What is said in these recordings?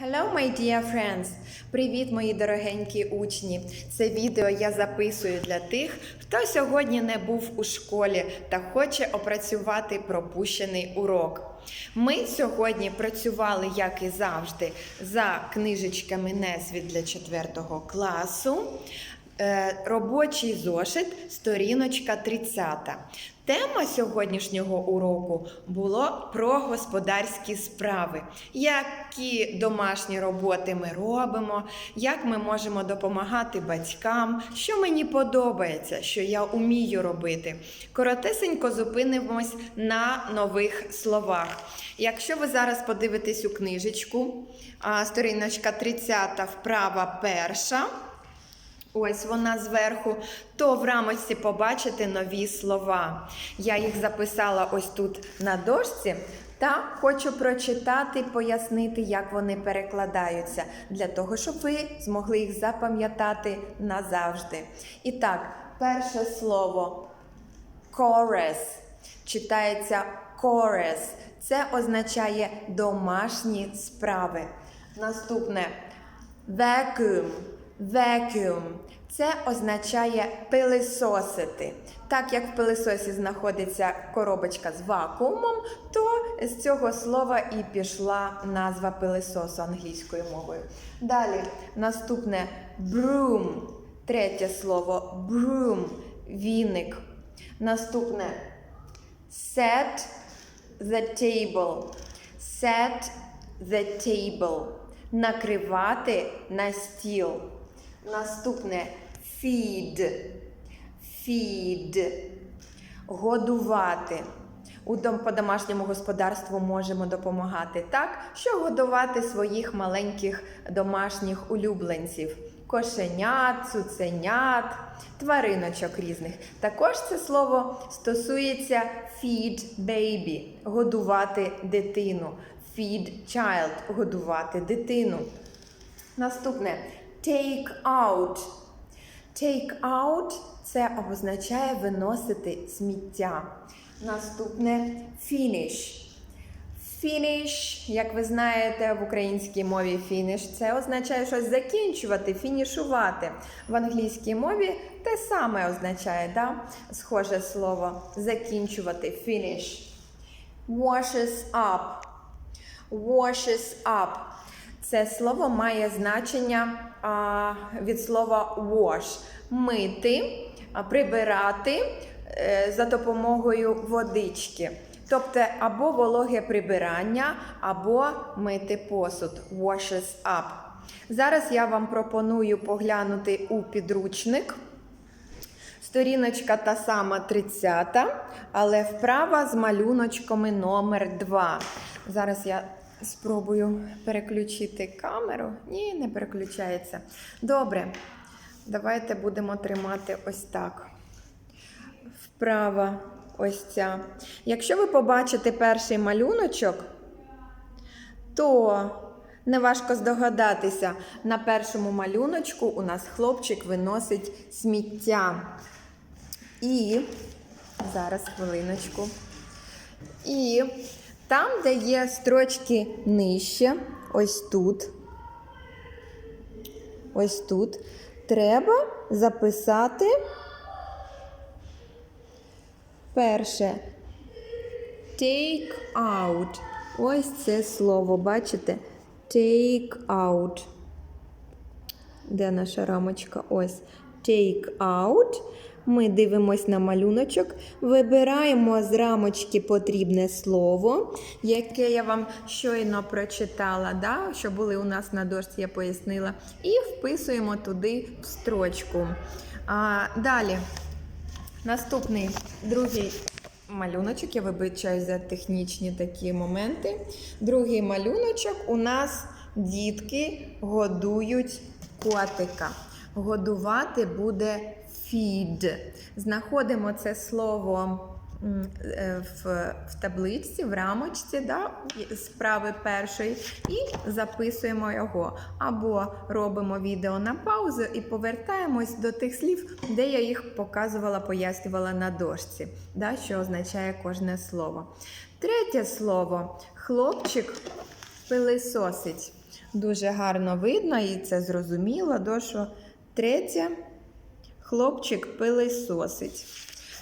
Hello, my dear friends! Привіт, мої дорогенькі учні! Це відео я записую для тих, хто сьогодні не був у школі та хоче опрацювати пропущений урок. Ми сьогодні працювали, як і завжди, за книжечками Несвіт для 4 класу. Е, Робочий зошит, сторіночка 30. Тема сьогоднішнього уроку було про господарські справи, які домашні роботи ми робимо, як ми можемо допомагати батькам, що мені подобається, що я умію робити. Коротесенько зупинимось на нових словах. Якщо ви зараз подивитесь у книжечку, сторіночка 30, вправа перша. Ось вона зверху, то в рамочці побачите нові слова. Я їх записала ось тут на дошці. Та хочу прочитати, пояснити, як вони перекладаються, для того, щоб ви змогли їх запам'ятати назавжди. І так, перше слово chorus читається chorus. Це означає домашні справи. Наступне vacuum. Vacuum. Це означає пилисосити. Так як в пилисосі знаходиться коробочка з вакуумом, то з цього слова і пішла назва пилисосу англійською мовою. Далі наступне broom. Третє слово broom. Віник. Наступне set the table. Set the table. Накривати на стіл. Наступне feed. Feed. Годувати. У дом по домашньому господарству можемо допомагати так, що годувати своїх маленьких домашніх улюбленців. Кошенят, цуценят, твариночок різних. Також це слово стосується feed baby годувати дитину. Feed child годувати дитину. Наступне take out. Take out це означає виносити сміття. Наступне finish. Finish, як ви знаєте, в українській мові finish це означає щось закінчувати, фінішувати. В англійській мові те саме означає, да? схоже слово закінчувати finish. Washes up. Washes up. Це слово має значення від слова wash мити, прибирати е, за допомогою водички. Тобто або вологе прибирання, або мити посуд. Washes up. Зараз я вам пропоную поглянути у підручник. Сторіночка та сама 30, але вправа з малюночками номер 2. Зараз я спробую переключити камеру. Ні, не переключається. Добре. Давайте будемо тримати ось так. Вправа ось ця. Якщо ви побачите перший малюночок, то неважко здогадатися, на першому малюночку у нас хлопчик виносить сміття. І зараз хвилиночку. І там, де є строчки нижче, ось тут, ось тут, треба записати перше take out. Ось це слово, бачите? Take out. Де наша рамочка? Ось. Take out. Ми дивимось на малюночок, вибираємо з рамочки потрібне слово, яке я вам щойно прочитала, да? що були у нас на дошці, я пояснила, і вписуємо туди в строчку. А, Далі, наступний другий малюночок, я вибачаю за технічні такі моменти. Другий малюночок у нас дітки годують котика. Годувати буде feed. Знаходимо це слово е, в, в табличці, в рамочці, да, справи першої, і записуємо його. Або робимо відео на паузу і повертаємось до тих слів, де я їх показувала, пояснювала на дошці, да, що означає кожне слово. Третє слово. Хлопчик Пилисосить. Дуже гарно видно і це зрозуміло, до що третє хлопчик пилисосить.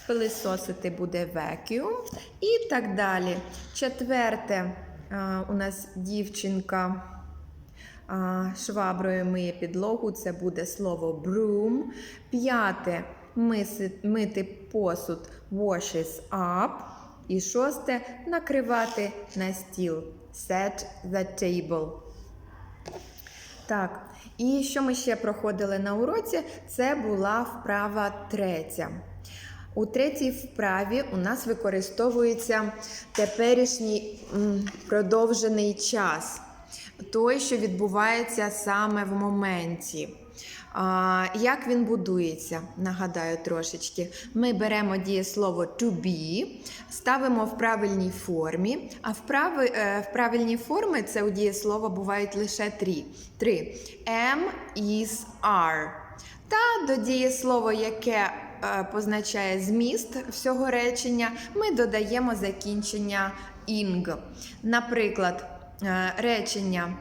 Пилисосити буде vacuum і так далі. Четверте, у нас дівчинка шваброю миє підлогу, це буде слово broom. П'яте мити посуд washes up. І шосте накривати на стіл. Set the table. Так, і що ми ще проходили на уроці? Це була вправа третя. У третій вправі у нас використовується теперішній продовжений час, той, що відбувається саме в моменті. Як він будується? Нагадаю трошечки. Ми беремо дієслово to be, ставимо в правильній формі, а в, прави, е, в правильній формі це у дієслова бувають лише три. три. Am, is, are. Та до дієслова, яке е, позначає зміст всього речення, ми додаємо закінчення ing. Наприклад, е, речення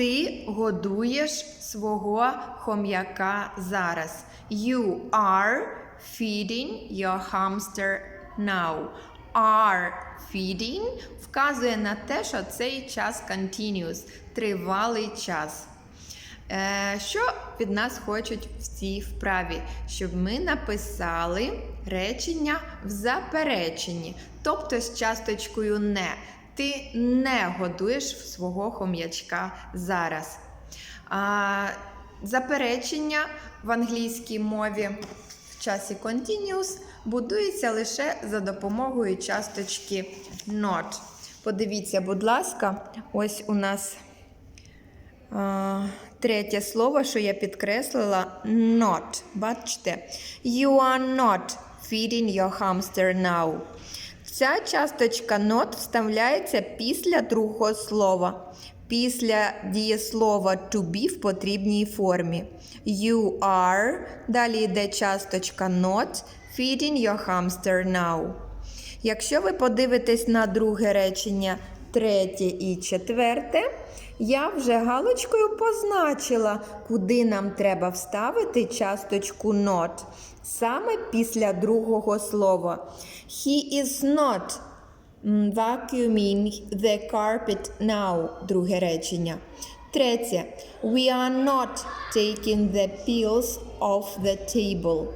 ти годуєш свого хом'яка зараз. You are feeding your hamster now. Are feeding вказує на те, що цей час continuous, тривалий час. Е, Що від нас хочуть в цій вправі? Щоб ми написали речення в запереченні, тобто з часточкою не. Ти не годуєш свого хом'ячка зараз. А, заперечення в англійській мові в часі continuous будується лише за допомогою часточки not. Подивіться, будь ласка, ось у нас а, третє слово, що я підкреслила not. Бачите? You are not feeding your hamster now. Ця часточка not вставляється після другого слова. Після дієслова to be в потрібній формі. You are. Далі йде часточка not feeding your hamster now. Якщо ви подивитесь на друге речення, третє і четверте, я вже галочкою позначила, куди нам треба вставити часточку not. Саме після другого слова. He is not vacuuming the carpet now. Друге речення. Третє. We are not taking the pills off the table.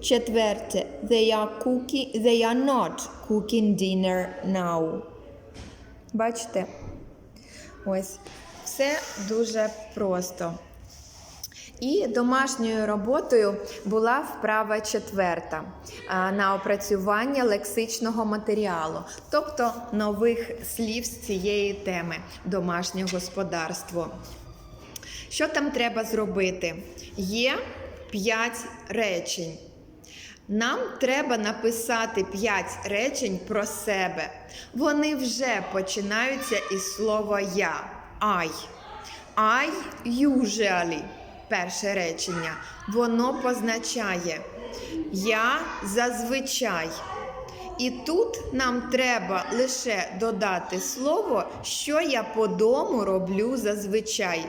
Четверте. They are cooking, they are not cooking dinner now. Бачите? Ось. Все дуже просто. І домашньою роботою була вправа четверта на опрацювання лексичного матеріалу, тобто нових слів з цієї теми домашнє господарство. Що там треба зробити? Є 5 речень. Нам треба написати 5 речень про себе. Вони вже починаються із слова я. I. I usually. Перше речення. Воно позначає Я зазвичай. І тут нам треба лише додати слово, що я по дому роблю зазвичай.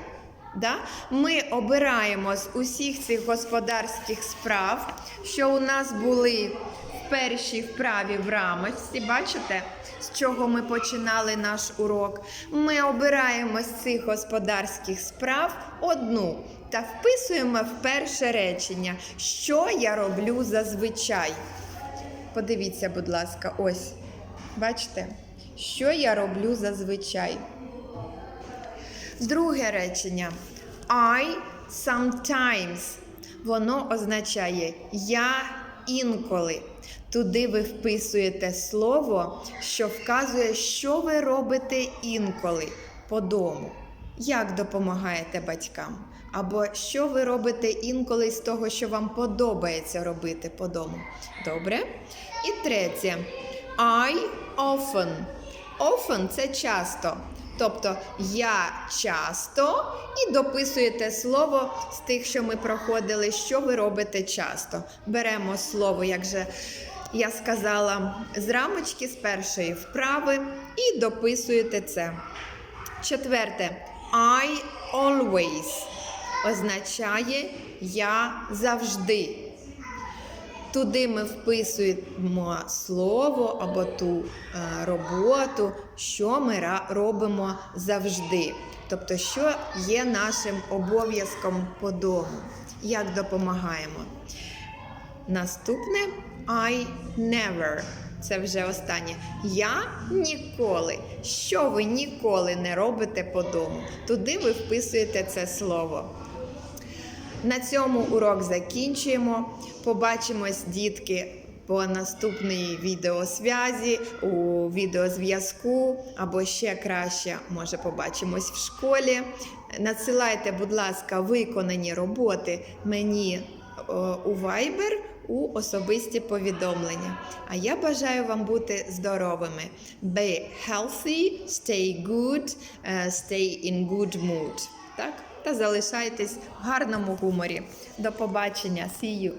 Да? Ми обираємо з усіх цих господарських справ, що у нас були в першій вправі в рамочці. Бачите, з чого ми починали наш урок? Ми обираємо з цих господарських справ одну та вписуємо в перше речення, що я роблю зазвичай. Подивіться, будь ласка, ось. Бачите, що я роблю зазвичай. Друге речення. I sometimes. Воно означає я інколи. Туди ви вписуєте слово, що вказує, що ви робите інколи по дому. Як допомагаєте батькам? Або що ви робите інколи з того, що вам подобається робити по дому? Добре? І третє. I often. Often це часто. Тобто я часто і дописуєте слово з тих, що ми проходили, що ви робите часто. Беремо слово, як же я сказала з рамочки з першої вправи і дописуєте це. Четверте. I always означає я завжди. Туди ми вписуємо слово або ту е, роботу, що ми робимо завжди. Тобто, що є нашим обов'язком по дому, як допомагаємо. Наступне I never. Це вже останнє. Я ніколи. Що ви ніколи не робите по дому? Туди ви вписуєте це слово. На цьому урок закінчуємо. Побачимось, дітки, по наступній відеосвязі, у відеозв'язку, або ще краще, може, побачимось в школі. Надсилайте, будь ласка, виконані роботи мені у Viber у особисті повідомлення. А я бажаю вам бути здоровими. Be healthy, stay good, е, stay in good mood. Так? Та залишайтесь в гарному гуморі. До побачення. See you!